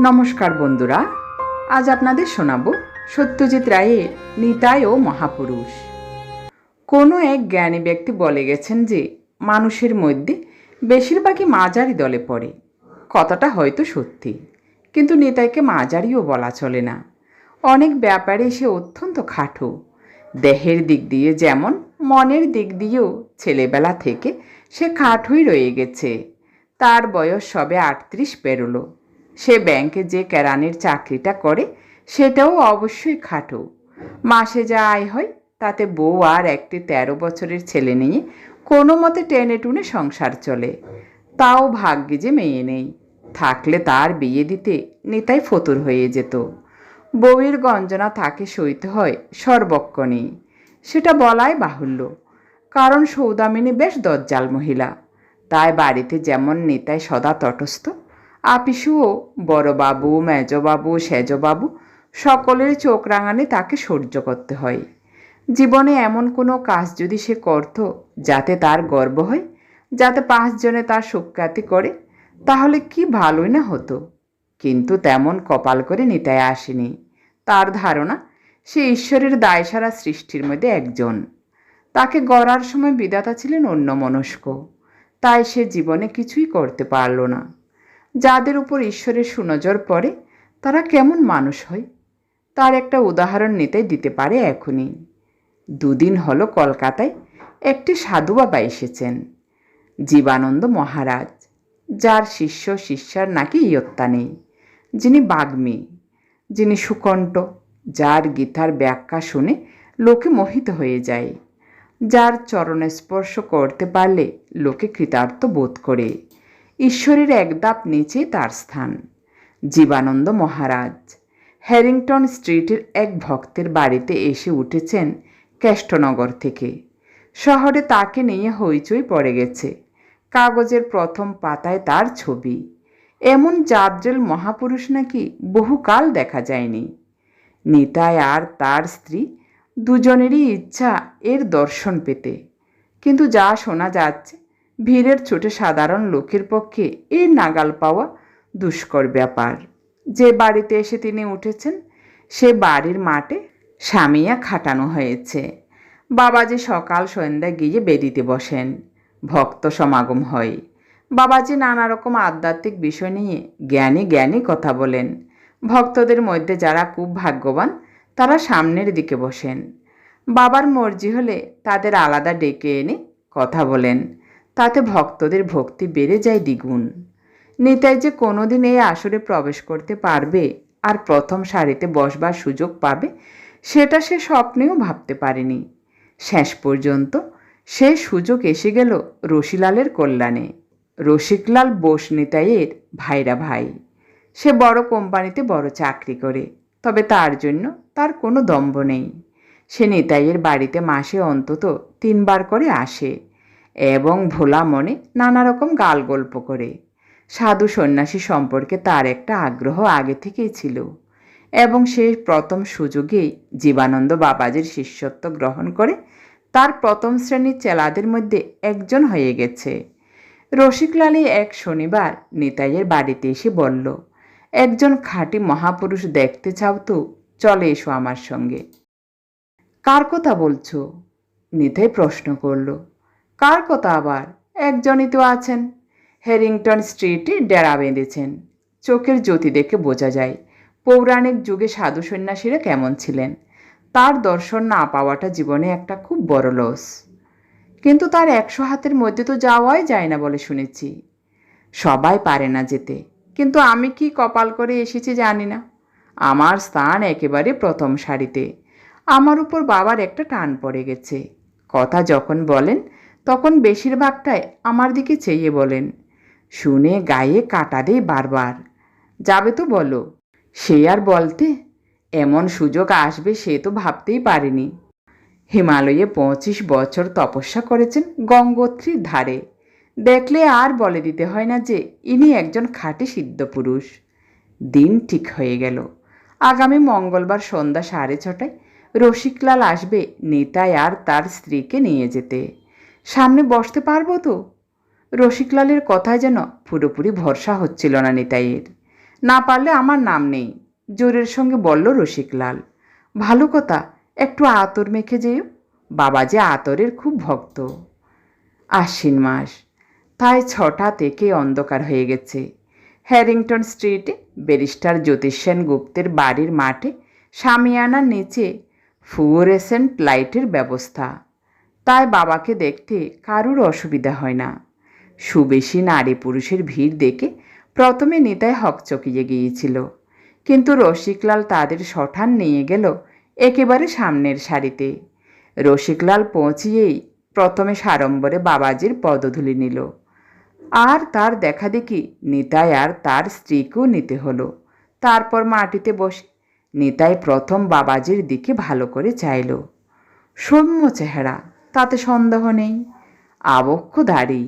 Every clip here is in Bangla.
নমস্কার বন্ধুরা, আজ আপনাদের শোনাব সত্যজিৎ রায়ের নিতাই ও মহাপুরুষ। কোনো এক জ্ঞানী ব্যক্তি বলে গেছেন যে, মানুষের মধ্যে বেশিরভাগই মাঝারি দলে পড়ে। কথাটা হয়তো সত্যি, কিন্তু নিতাইকে মাঝারিও বলা চলে না। অনেক ব্যাপারে সে অত্যন্ত খাটো। দেহের দিক দিয়ে যেমন মনের দিক দিয়েও ছেলেবেলা থেকে সে খাটোই রয়ে গেছে। তার বয়স সবে আটত্রিশ পেরোলো। সে ব্যাংকে যে কেরানির চাকরিটা করে, সেটাও অবশ্যই খাটো। মাসে যা আয় হয়, তাতে বউ আর একটি তেরো বছরের ছেলে নিয়ে কোনো মতে টেনে টুনে সংসার চলে। তাও ভাগ্যে যে মেয়ে নেই। থাকলে তার বিয়ে দিতে নিতাই ফতুর হয়ে যেত। বউয়ের গঞ্জনা তাকে সইতে হয় সর্বক্ষণে। সেটা বলাই বাহুল্য। কারণ সৌদামিনী বেশ দজ্জাল মহিলা। তাই বাড়িতে যেমন নেতায় সদা তটস্থ আপিসুও, বড়বাবু, মেজবাবু, সেজবাবু সকলের চোখ রাঙানে তাকে সহ্য করতে হয়। জীবনে এমন কোনো কাজ যদি সে করত যাতে তার গর্ব হয়, যাতে পাঁচজনে তার সুখ্যাতি করে, তাহলে কি ভালোই না হতো? কিন্তু তেমন কপাল করে নিতায় আসেনি। তার ধারণা, সে ঈশ্বরের দায়সারা সৃষ্টির মধ্যে একজন। তাকে গড়ার সময় বিদাতা ছিলেন অন্য মনস্ক তাই সে জীবনে কিছুই করতে পারল না। যাদের উপর ঈশ্বরের সুনজর পড়ে, তারা কেমন মানুষ হয়? তার একটা উদাহরণ নিতেই দিতে পারে এখনই। দুদিন হলো কলকাতায় একটি সাধু বাবা এসেছেন, জীবানন্দ মহারাজ, যার শিষ্য শিষ্যার নাকি ইয়ত্তা নেই। যিনি বাগ্মী, যিনি সুকণ্ঠ, যার গীতার ব্যাখ্যা শুনে লোকে মোহিত হয়ে যায়, যার চরণে স্পর্শ করতে পারলে লোকে কৃতার্থ বোধ করে। ঈশ্বরের এক একদাপ নিচে তার স্থান। জীবানন্দ মহারাজ, হ্যারিংটন স্ট্রিটের এক ভক্তের বাড়িতে এসে উঠেছেন কেষ্টনগর থেকে। শহরে তাকে নিয়ে হইচই পড়ে গেছে। কাগজের প্রথম পাতায় তার ছবি। এমন জাদ্রেল মহাপুরুষ নাকি বহুকাল দেখা যায়নি। নিতাই আর তার স্ত্রী দুজনেরই ইচ্ছা এর দর্শন পেতে। কিন্তু যা শোনা যাচ্ছে ভিড়ের ছোটে সাধারণ লোকের পক্ষে এর নাগাল পাওয়া দুষ্কর ব্যাপার। যে বাড়িতে এসে তিনি উঠেছেন, সে বাড়ির মাঠে সামিয়া খাটানো হয়েছে। বাবাজি সকাল সন্ধ্যা গিয়ে বেদিতে বসেন, ভক্ত সমাগম হয়। বাবাজি নানা রকম আধ্যাত্মিক বিষয় নিয়ে জ্ঞানী জ্ঞানী কথা বলেন। ভক্তদের মধ্যে যারা খুব ভাগ্যবান, তারা সামনের দিকে বসেন। বাবার মর্জি হলে তাদের আলাদা ডেকে এনে কথা বলেন। তাতে ভক্তদের ভক্তি বেড়ে যায় দ্বিগুণ। নিতাই যে কোনোদিন এই আসরে প্রবেশ করতে পারবে আর প্রথম সারিতে বসবার সুযোগ পাবে, সেটা সে স্বপ্নেও ভাবতে পারেনি। শেষ পর্যন্ত সে সুযোগ এসে গেল রশিলালের কল্যাণে। রসিকলাল বোস নিতাইয়ের ভাইরা ভাই। সে বড় কোম্পানিতে বড় চাকরি করে, তবে তার জন্য তার কোনো দম্ভ নেই। সে নিতাইয়ের বাড়িতে মাসে অন্তত তিনবার করে আসে। এবং ভোলা মনে নানা রকম গাল গল্প করে। সাধু সন্ন্যাসী সম্পর্কে তার একটা আগ্রহ আগে থেকেই ছিল এবং সে প্রথম সুযোগেই জীবানন্দ বাবাজির শিষ্যত্ব গ্রহণ করে তার প্রথম শ্রেণির চেলাদের মধ্যে একজন হয়ে গেছে। রসিকলালি এক শনিবার নিতাইয়ের বাড়িতে এসে বলল, একজন খাঁটি মহাপুরুষ দেখতে চাও তো, চলে এসো আমার সঙ্গে। কার কথা বলছো? নিতাই প্রশ্ন করল। কার কথা আবার? একজনই তো আছেন। হেরিংটন স্ট্রিটে ডেরা বেঁধেছেন। চোখের জ্যোতি দেখে বোঝা যায়, পৌরাণিক যুগে সাধু সন্ন্যাসীরা কেমন ছিলেন। তার দর্শন না পাওয়াটা জীবনে একটা খুব বড় লস কিন্তু তার একশো হাতের মধ্যে তো যাওয়াই যায় না বলে শুনেছি। সবাই পারে না যেতে। কিন্তু আমি কি কপাল করে এসেছি জানি না। আমার স্থান একেবারে প্রথম সারিতে। আমার উপর বাবার একটা টান পড়ে গেছে। কথা যখন বলেন তখন বেশিরভাগটাই আমার দিকে চেয়ে বলেন, শুনে গায়ে কাটা দেয় বারবার। যাবে তো বলো, সে আর বলতে এমন সুযোগ আসবে সে তো ভাবতেই পারেনি। হিমালয়ে পঁচিশ বছর তপস্যা করেছেন গঙ্গোত্রীর ধারে। দেখলে আর বলে দিতে হয় না যে ইনি একজন খাঁটি সিদ্ধ পুরুষ। দিন ঠিক হয়ে গেল। আগামী মঙ্গলবার সন্ধ্যা সাড়ে ছটায় রসিকলাল আসবে নেতাই আর তার স্ত্রীকে নিয়ে যেতে। সামনে বসতে পারব তো? রসিকলালের কথায় যেন পুরোপুরি ভরসা হচ্ছিল না নিতাইয়ের। না পারলে আমার নাম নেই, জোরের সঙ্গে বলল রসিকলাল। ভালো কথা, একটু আতর মেখে যেও, বাবা যে আতরের খুব ভক্ত। আশ্বিন মাস, তাই ছটা থেকে অন্ধকার হয়ে গেছে। হ্যারিংটন স্ট্রিটে ব্যারিস্টার জ্যোতিষ সেন গুপ্তের বাড়ির মাঠে সামিয়ানার নিচে ফ্লুওরেসেন্ট লাইটের ব্যবস্থা। তাই বাবাকে দেখতে কারুর অসুবিধা হয় না। সুবেশী নারী পুরুষের ভিড় দেখে প্রথমে নিতাই হকচকিয়ে গিয়েছিল। কিন্তু রসিকলাল তাদের সঠান নিয়ে গেল একেবারে সামনের সারিতে। রসিকলাল পৌঁছিয়েই প্রথমে সাড়ম্বরে বাবাজির পদধূলি নিল। আর তার দেখা দেখি নিতাই আর তার স্ত্রীকেও নিতে হলো। তারপর মাটিতে বসে নিতাই প্রথম বাবাজির দিকে ভালো করে চাইল। সৌম্য চেহারা তাতে সন্দেহ নেই। আবক্ষ দাড়ি,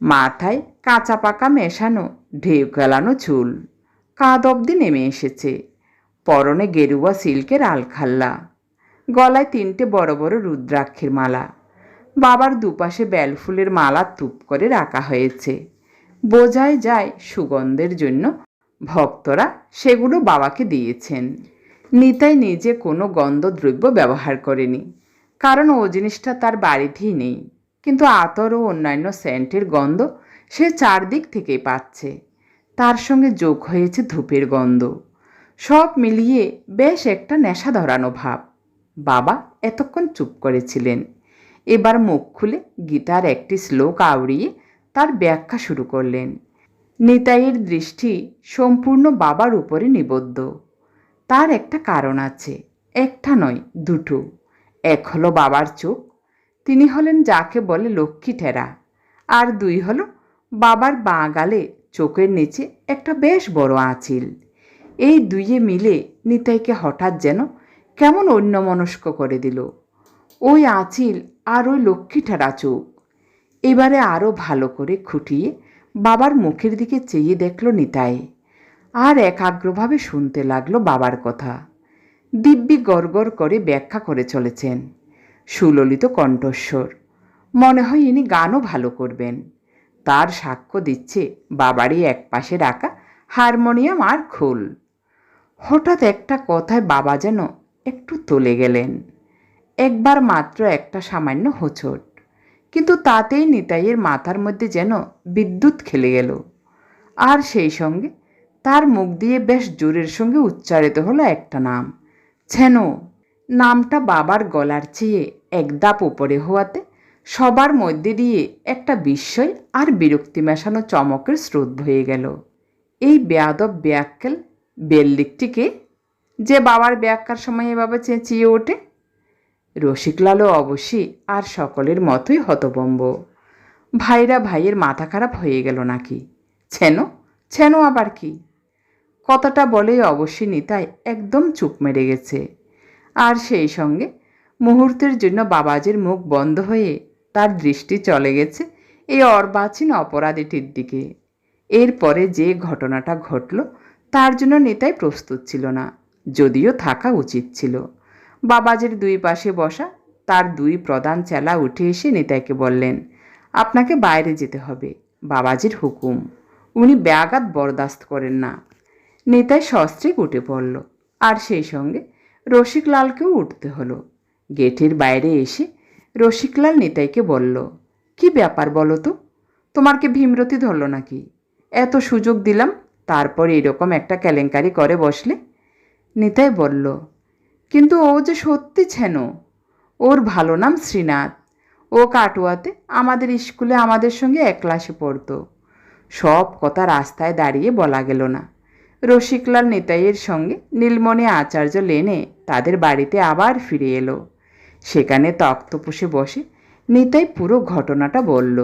মাথায় কাঁচা পাকা মেশানো, ঢেউ গেলানো চুল। কাঁধ অব্দি নেমে এসেছে। পরনে গেরুয়া সিল্কের আলখাল্লা। গলায় তিনটে বড় বড় রুদ্রাক্ষের মালা। বাবার দুপাশে বেলফুলের মালা তুপ করে রাখা হয়েছে। বোঝাই যায় সুগন্ধের জন্য ভক্তরা সেগুলো বাবাকে দিয়েছেন। নিতাই নিজে কোনো গন্ধদ্রব্য ব্যবহার করেনি। কারণ ও জিনিসটা তার বাড়িতেই নেই। কিন্তু আতর ও অন্যান্য সেন্টের গন্ধ সে চারদিক থেকে পাচ্ছে। তার সঙ্গে যোগ হয়েছে ধূপের গন্ধ। সব মিলিয়ে বেশ একটা নেশা ধরানো ভাব। বাবা এতক্ষণ চুপ করেছিলেন। এবার মুখ খুলে গীতার একটি শ্লোক আওড়িয়ে তার ব্যাখ্যা শুরু করলেন। নিতাইয়ের দৃষ্টি সম্পূর্ণ বাবার উপরে নিবদ্ধ। তার একটা কারণ আছে, একটা নয়, দুটো। এক হলো বাবার চোখ, তিনি হলেন যাকে বলে লক্ষ্মী ঠেরা, আর দুই হলো বাবার বাঁ গালে চোখের নিচে একটা বেশ বড় আঁচিল। এই দুইয়ে মিলে নিতাইকে হঠাৎ যেন কেমন অন্যমনস্ক করে দিল। ওই আঁচিল আর ওই লক্ষ্মী ঠেরা চোখ। এবারে আরও ভালো করে খুঁটিয়ে বাবার মুখের দিকে চেয়ে দেখল নিতাই, আর একাগ্রভাবে শুনতে লাগল বাবার কথা। দিব্যি গড়গড় করে ব্যাখ্যা করে চলেছেন। সুললিত কণ্ঠস্বর। মনে হয় ইনি গানও ভালো করবেন। তার সাক্ষ্য দিচ্ছে বাবারই এক পাশে রাখা হারমোনিয়াম আর খোল। হঠাৎ একটা কথায় বাবা যেন একটু তলে গেলেন। একবার মাত্র একটা সামান্য হোঁচট। কিন্তু তাতেই নিতাইয়ের মাথার মধ্যে যেন বিদ্যুৎ খেলে গেল। আর সেই সঙ্গে তার মুখ দিয়ে বেশ জোরের সঙ্গে উচ্চারিত হলো একটা নাম। ছেনো। নামটা বাবার গলার চেয়ে এক ধাপ উপরে হওয়াতে সবার মধ্যে দিয়ে একটা বিস্ময় আর বিরক্তি মেশানো চমকের স্রোত হয়ে গেল। এই বেয়াদব ব্যাক্কেল বেল্লিকটিকে যে বাবার ব্যাখ্যার সময় এভাবে চেঁচিয়ে ওঠে, রসিকলালও অবশ্যই আর সকলের মতোই হতবম্ব। ভাইরা ভাইয়ের মাথা খারাপ হয়ে গেল নাকি? ছেনো ছেনো আবার কি? কথাটা বলেই অবশ্যই নিতাই একদম চুপ মেরে গেছে। আর সেই সঙ্গে মুহূর্তের জন্য বাবাজির মুখ বন্ধ হয়ে তার দৃষ্টি চলে গেছে এই অর্বাচীন অপরাধীটির দিকে। এরপরে যে ঘটনাটা ঘটল তার জন্য নিতাই প্রস্তুত ছিল না, যদিও থাকা উচিত ছিল। বাবাজির দুই পাশে বসা তার দুই প্রধান চেলা উঠে এসে নিতাইকে বললেন, আপনাকে বাইরে যেতে হবে। বাবাজির হুকুম। উনি ব্যাঘাত বরদাস্ত করেন না। নিতাই সস্ত্রিক উঠে পড়ল। আর সেই সঙ্গে রসিকলালকেও উঠতে হলো। গেটের বাইরে এসে রসিকলাল নিতাইকে বলল, কি ব্যাপার বলো তো? তোমার কি ভীমরতি ধরল নাকি? এত সুযোগ দিলাম, তারপর এরকম একটা কেলেঙ্কারি করে বসলে? নিতাই বলল, কিন্তু ও যে সত্যি ছেন, ওর ভালো নাম শ্রীনাথ। ও কাটুয়াতে আমাদের স্কুলে আমাদের সঙ্গে এক ক্লাসে পড়তো। সব কথা রাস্তায় দাঁড়িয়ে বলা গেল না। রসিকলাল নেতাইয়ের সঙ্গে নীলমণি আচার্য লেনে তাদের বাড়িতে আবার ফিরে এলো। সেখানে তক্তপোষে বসে নিতাই পুরো ঘটনাটা বলল।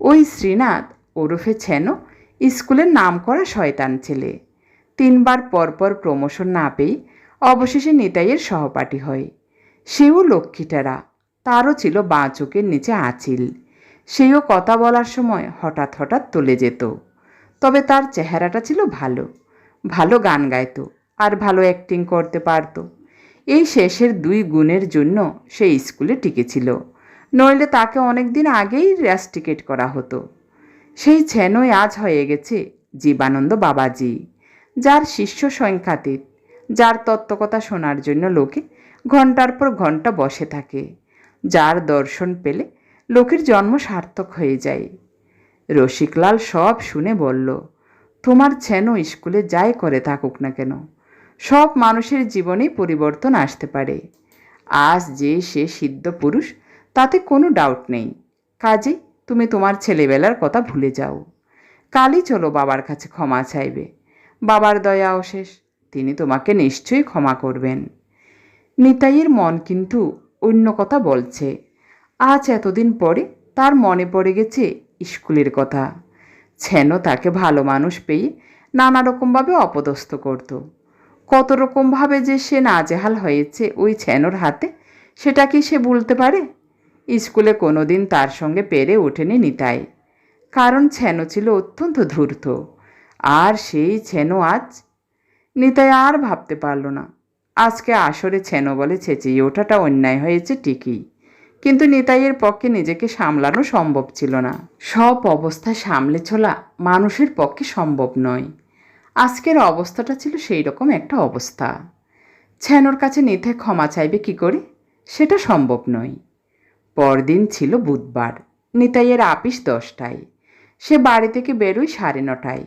ওই শ্রীনাথ ওরফে ছেন স্কুলের নাম করা শয়তান ছেলে। তিনবার পরপর প্রমোশন না পেয়ে অবশেষে নিতাইয়ের সহপাঠী হয়। সেও লক্ষ্মীটারা, তারও ছিল বাঁ চোখের নিচে আঁচিল। সেও কথা বলার সময় হঠাৎ হঠাৎ তুলে যেত। তবে তার চেহারাটা ছিল ভালো। ভালো গান গাইতো আর ভালো অ্যাক্টিং করতে পারতো। এই শেষের দুই গুণের জন্য সে স্কুলে টিকেছিল। নইলে তাকে অনেক দিন আগেই টিকেট করা হতো। সেই ছেনই আজ হয়ে গেছে জীবানন্দ বাবাজি, যার শিষ্য সংখ্যাতীত যার তত্ত্বকথা শোনার জন্য লোকে ঘণ্টার পর ঘণ্টা বসে থাকে। যার দর্শন পেলে লোকের জন্ম সার্থক হয়ে যায়। রসিকলাল সব শুনে বলল, তোমার ছেনো স্কুলে যাই করে থাকুক না কেন, সব মানুষের জীবনেই পরিবর্তন আসতে পারে। আজ যে সে সিদ্ধ পুরুষ, তাতে কোনো ডাউট নেই। কাজেই তুমি তোমার ছেলেবেলার কথা ভুলে যাও। কালই চলো বাবার কাছে ক্ষমা চাইবে। বাবার দয়া অশেষ, তিনি তোমাকে নিশ্চয়ই ক্ষমা করবেন নিতাইয়ের মন কিন্তু অন্য কথা বলছে। আজ এতদিন পরে তার মনে পড়ে গেছে স্কুলের কথা। ছেন তাকে ভালো মানুষ পেয়ে নানা রকমভাবে অপদস্থ করত। কত রকমভাবে যে সে নাজেহাল হয়েছে ওই ছেনোর হাতে, সেটা কি সে বলতে পারে? স্কুলে কোনোদিন তার সঙ্গে পেরে ওঠেনি নিতাই। কারণ ছেনো ছিল অত্যন্ত ধূর্ত। আর সেই ছেনো আজ নিতাই আর ভাবতে পারল না। আজকে আসরে ছেনো বলে, চেঁচিয়ে ওঠাটা অন্যায় হয়েছে ঠিকই। কিন্তু নিতাইয়ের পক্ষে নিজেকে সামলানো সম্ভব ছিল না। সব অবস্থা সামলে চলা মানুষের পক্ষে সম্ভব নয়। আজকের অবস্থাটা ছিল সেই রকম একটা অবস্থা। ছেনোর কাছে নিতে ক্ষমা চাইবে কি করে? সেটা সম্ভব নয়। পরদিন ছিল বুধবার, নিতাইয়ের আপিস দশটায়। সে বাড়ি থেকে বেরোয় সাড়ে নটায়।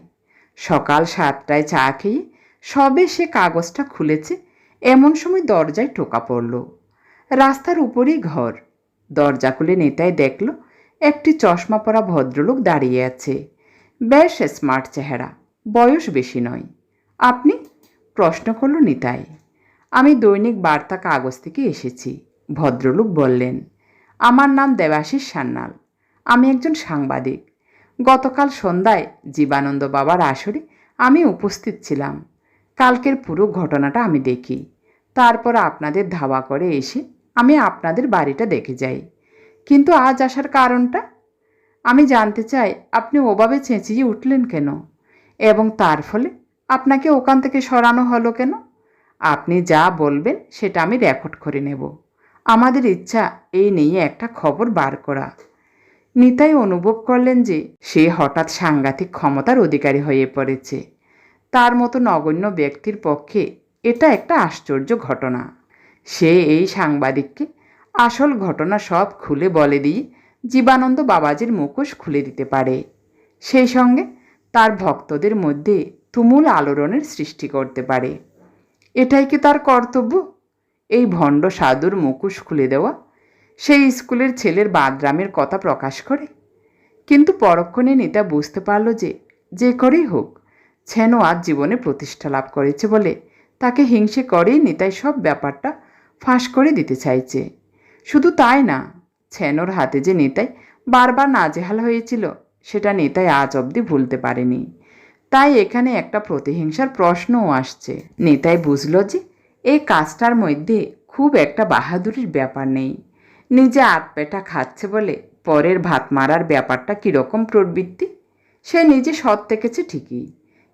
সকাল সাতটায় চা খেয়ে সবে সে কাগজটা খুলেছে, এমন সময় দরজায় টোকা পড়ল। রাস্তার উপরেই ঘর। দরজা খুলে নেতায় দেখল, একটি চশমা পরা ভদ্রলোক দাঁড়িয়ে আছে। বেশ স্মার্ট চেহারা, বয়স বেশি নয়। আপনি? প্রশ্ন করল নিতাই। আমি দৈনিক বার্তা কাগজ থেকে এসেছি, ভদ্রলোক বললেন। আমার নাম দেবাশিস সান্যাল। আমি একজন সাংবাদিক। গতকাল সন্ধ্যায় জীবানন্দ বাবার আসরে আমি উপস্থিত ছিলাম। কালকের পুরো ঘটনাটা আমি দেখি। তারপর আপনাদের ধাওয়া করে এসে আমি আপনাদের বাড়িটা দেখে যাই। কিন্তু আজ আসার কারণটা? আমি জানতে চাই, আপনি ওভাবে চেঁচিয়ে উঠলেন কেন? এবং তার ফলে আপনাকে ওখান থেকে সরানো হলো কেন? আপনি যা বলবেন সেটা আমি রেকর্ড করে নেব। আমাদের ইচ্ছা এই নিয়ে একটা খবর বার করা। নিতাই অনুভব করলেন যে সে হঠাৎ সাংঘাতিক ক্ষমতার অধিকারী হয়ে পড়েছে। তার মতো নগণ্য ব্যক্তির পক্ষে এটা একটা আশ্চর্য ঘটনা। সে এই সাংবাদিককে আসল ঘটনা সব খুলে বলে দিয়ে জীবানন্দ বাবাজির মুখোশ খুলে দিতে পারে। সেই সঙ্গে তার ভক্তদের মধ্যে তুমুল আলোড়নের সৃষ্টি করতে পারে। এটাই কি তার কর্তব্য? এই ভণ্ড সাধুর মুখোশ খুলে দেওয়া? সেই স্কুলের ছেলের বাদরামের কথা প্রকাশ করে? কিন্তু পরক্ষণে নেতা বুঝতে পারল যে যে করেই হোক ছেনো আজ জীবনে প্রতিষ্ঠা লাভ করেছে বলে তাকে হিংসে করেই নিতাই সব ব্যাপারটা ফাঁস করে দিতে চাইছে। শুধু তাই না, ছেনোর হাতে যে নেতাই বারবার নাজেহাল হয়েছিল, সেটা নেতাই আজ অবধি ভুলতে পারেনি। তাই এখানে একটা প্রতিহিংসার প্রশ্নও আসছে। নেতাই বুঝল যে এই কাজটার মধ্যে খুব একটা বাহাদুরির ব্যাপার নেই। নিজে আতপেটা খাচ্ছে বলে পরের ভাত মারার ব্যাপারটা কীরকম প্রবৃত্তি, সে নিজে সৎ থেকেছে ঠিকই।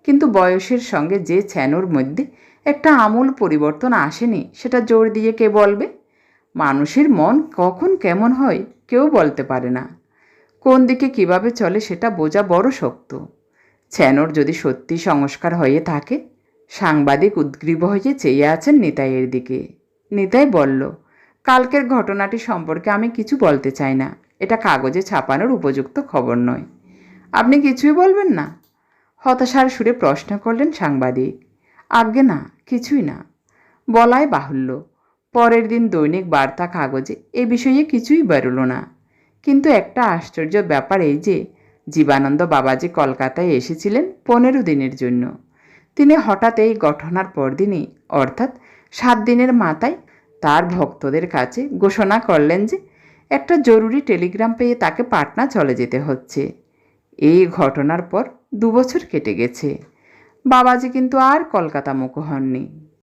কিন্তু বয়সের সঙ্গে যে ছ্যানোর মধ্যে একটা আমূল পরিবর্তন আসেনি, সেটা জোর দিয়ে কে বলবে? মানুষের মন কখন কেমন হয় কেউ বলতে পারে না। কোন দিকে কীভাবে চলে সেটা বোঝা বড় শক্ত। ছ্যানোর যদি সত্যি সংস্কার হয়ে থাকে, সাংবাদিক উদ্গ্রীব হয়ে চেয়ে আছেন নিতাইয়ের দিকে। নিতাই বলল, কালকের ঘটনাটি সম্পর্কে আমি কিছু বলতে চাই না। এটা কাগজে ছাপানোর উপযুক্ত খবর নয়। আপনি কিছুই বলবেন না? হতাশার সুরে প্রশ্ন করলেন সাংবাদিক। আজ্ঞে না, কিছুই না। বলাই বাহুল্য। পরের দিন দৈনিক বার্তা কাগজে এ বিষয়ে কিছুই বেরোলো না। কিন্তু একটা আশ্চর্য ব্যাপার এই যে, জীবানন্দ বাবাজি কলকাতায় এসেছিলেন পনেরো দিনের জন্য। তিনি হঠাৎ এই ঘটনার পরদিনই, অর্থাৎ সাত দিনের মাথায়, তার ভক্তদের কাছে ঘোষণা করলেন যে, একটা জরুরি টেলিগ্রাম পেয়ে তাকে পাটনা চলে যেতে হচ্ছে। এই ঘটনার পর দুবছর কেটে গেছে। বাবাজি কিন্তু আর কলকাতা মুখ হননি।